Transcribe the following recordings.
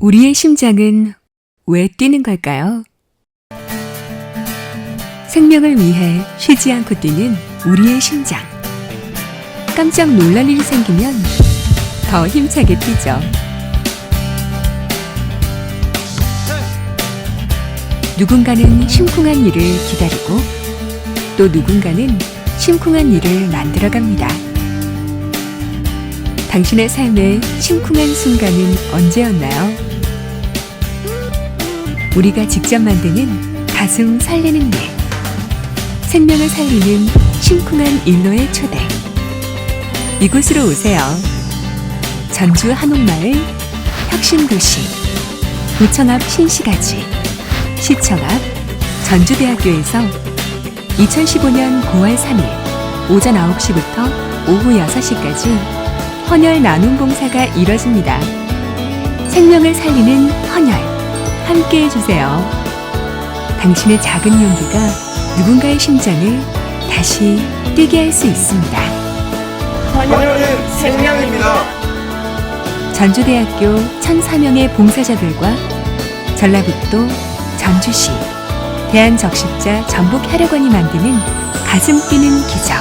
우리의 심장은 왜 뛰는 걸까요? 생명을 위해 쉬지 않고 뛰는 우리의 심장. 깜짝 놀랄 일이 생기면 더 힘차게 뛰죠. 누군가는 심쿵한 일을 기다리고 또 누군가는 심쿵한 일을 만들어 갑니다. 당신의 삶의 심쿵한 순간은 언제였나요? 우리가 직접 만드는 가슴 설레는 일. 생명을 살리는 심쿵한 일로의 초대. 이곳으로 오세요. 전주 한옥마을 혁신도시 구청 앞 신시가지 시청 앞 전주대학교에서 2015년 9월 3일 오전 9시부터 오후 6시까지 헌혈 나눔 봉사가 이뤄집니다. 생명을 살리는 헌혈 함께 해주세요. 당신의 작은 용기가 누군가의 심장을 다시 뛰게 할 수 있습니다. 헌혈은 생명입니다. 전주대학교 1,004명의 봉사자들과 전라북도 전주시 대한적십자 전북 혈액원이 만드는 가슴 뛰는 기적.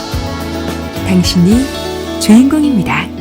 당신이 주인공입니다.